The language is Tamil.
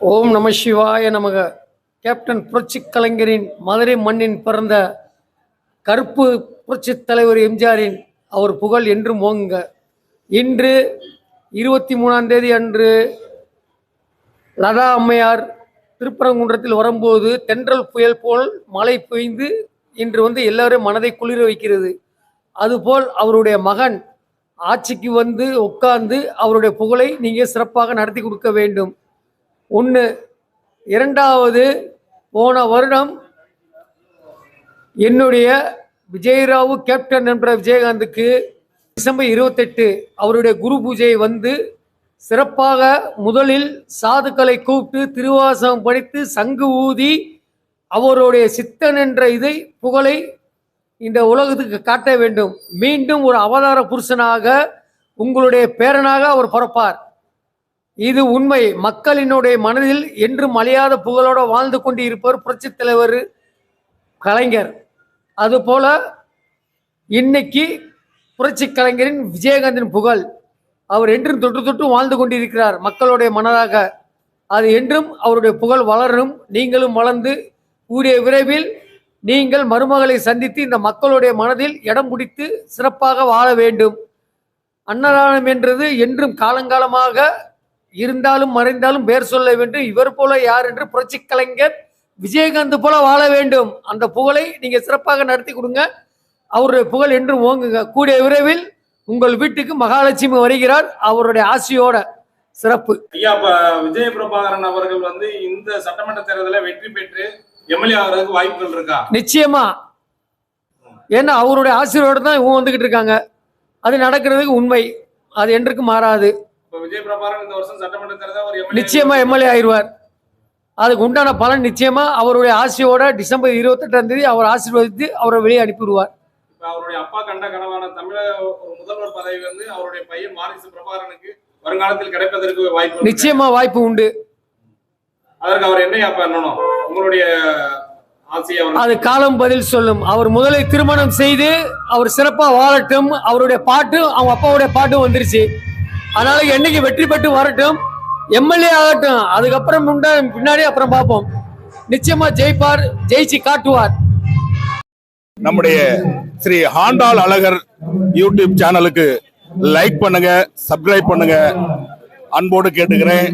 ஓம் நம சிவாய நமக. கேப்டன் புரட்சி கலைஞரின் மதுரை மண்ணின் பிறந்த கருப்பு புரட்சித் தலைவர் எம்ஜிஆரின் அவர் புகழ் என்றும் ஓங்குங்க இன்று இருபத்தி மூணாம் தேதி அன்று லதா அம்மையார் திருப்பரங்குன்றத்தில் வரும்போது தென்றல் புயல் போல் மழை பெய்ந்து இன்று வந்து எல்லாரும் மனதை குளிர வைக்கிறது. அதுபோல் அவருடைய மகன் ஆட்சிக்கு வந்து உட்கார்ந்து அவருடைய புகழை நீங்கள் சிறப்பாக நடத்தி கொடுக்க வேண்டும். ஒன்று இரண்டாவது போன வருடம் என்னுடைய விஜயராவு கேப்டன் என்ற விஜயகாந்துக்கு டிசம்பர் இருபத்தெட்டு அவருடைய குரு பூஜை வந்து சிறப்பாக முதலில் சாதுக்களை கூப்பிட்டு திருவாசகம் படித்து சங்கு ஊதி அவருடைய சித்தன் என்ற இதை புகழை இந்த உலகத்துக்கு காட்ட வேண்டும். மீண்டும் ஒரு அவதார புருஷனாக உங்களுடைய பேரனாக அவர் பிறப்பார். இது உண்மை. மக்களினுடைய மனதில் என்றும் அழியாத புகழோடு வாழ்ந்து கொண்டு இருப்பவர் புரட்சித் தலைவர் கலைஞர். அதுபோல இன்னைக்கு புரட்சி கலைஞரின் விஜயகாந்தின் புகழ். அவர் என்றும் தொட்டு தொட்டு வாழ்ந்து கொண்டிருக்கிறார் மக்களுடைய மனதாக. அது என்றும் அவருடைய புகழ் வளரும் நீங்களும் வளர்ந்து கூடிய விரைவில் நீங்கள் மருமகளை சந்தித்து இந்த மக்களுடைய மனதில் இடம் பிடித்து சிறப்பாக வாழ வேண்டும். அன்னதானம் என்றது என்றும் காலங்காலமாக இருந்தாலும் மறைந்தாலும் பேர் சொல்ல வேண்டும். இவர் போல யார் என்று புரட்சி கலைஞர் விஜயகாந்த் போல வாழ வேண்டும். அந்த புகழை நீங்க சிறப்பாக நடத்தி கொடுங்க. அவருடைய புகழ் என்றும் ஓங்குங்க. கூடிய விரைவில் உங்கள் வீட்டுக்கு மகாலட்சுமி வருகிறார். அவருடைய ஆசையோட சிறப்பு. ஐயா இப்ப விஜய பிரபாகரன் அவர்கள் வந்து இந்த சட்டமன்ற தேர்தலில் வெற்றி பெற்று எம்எல்ஏ ஆகிறதுக்கு வாய்ப்புகள் இருக்கா? நிச்சயமா. ஏன்னா அவருடைய ஆசீர்வாதம் தான் இவங்க வந்துகிட்டு இருக்காங்க. அது நடக்கிறதுக்கு உண்மை. அது என்றுக்கு மாறாது. நிச்சயமா எம்எல்ஏ ஆயிடுவார். அதுக்கு உண்டான பலன் நிச்சயமா அவருடைய ஆசையோட டிசம்பர் இருபத்தெட்டாம் தேதி அவர் ஆசீர்வதித்து அவரை வெளியே அனுப்பிவிடுவார். அவருடைய அப்பா கண்ட கனவான தமிழக முதல்வர் பதவி வந்து அவருடைய பையன் வாரிசு பிரபாகரனுக்கு வருங்காலத்தில் கிடைப்பதற்கு வாய்ப்பு. நிச்சயமா வாய்ப்பு உண்டு. அதற்கு அவர் என்ன பண்ணணும்? உங்களுடைய அது காலம் பதில் சொல்லும். அவர் முதலில் திருமணம் செய்து அவர் சிறப்பா வாழட்டும். அவருடைய பாட்டு அவங்க அப்பாவுடைய பாட்டும் வந்துருச்சு. அதனால என்னைக்கு வெற்றி பெற்று வரட்டும் எம்எல்ஏ ஆகட்டும் அதுக்கப்புறம் உண்டா பின்னாடி அப்புறம் பார்ப்போம். நிச்சயமா ஜெயிப்பார் ஜெயிச்சு காட்டுவார். நம்முடைய ஸ்ரீ ஹாண்டால் அழகர் யூடியூப் சேனலுக்கு லைக் பண்ணுங்க சப்ஸ்கிரைப் பண்ணுங்க. அன்போடு கேட்டுக்கிறேன்.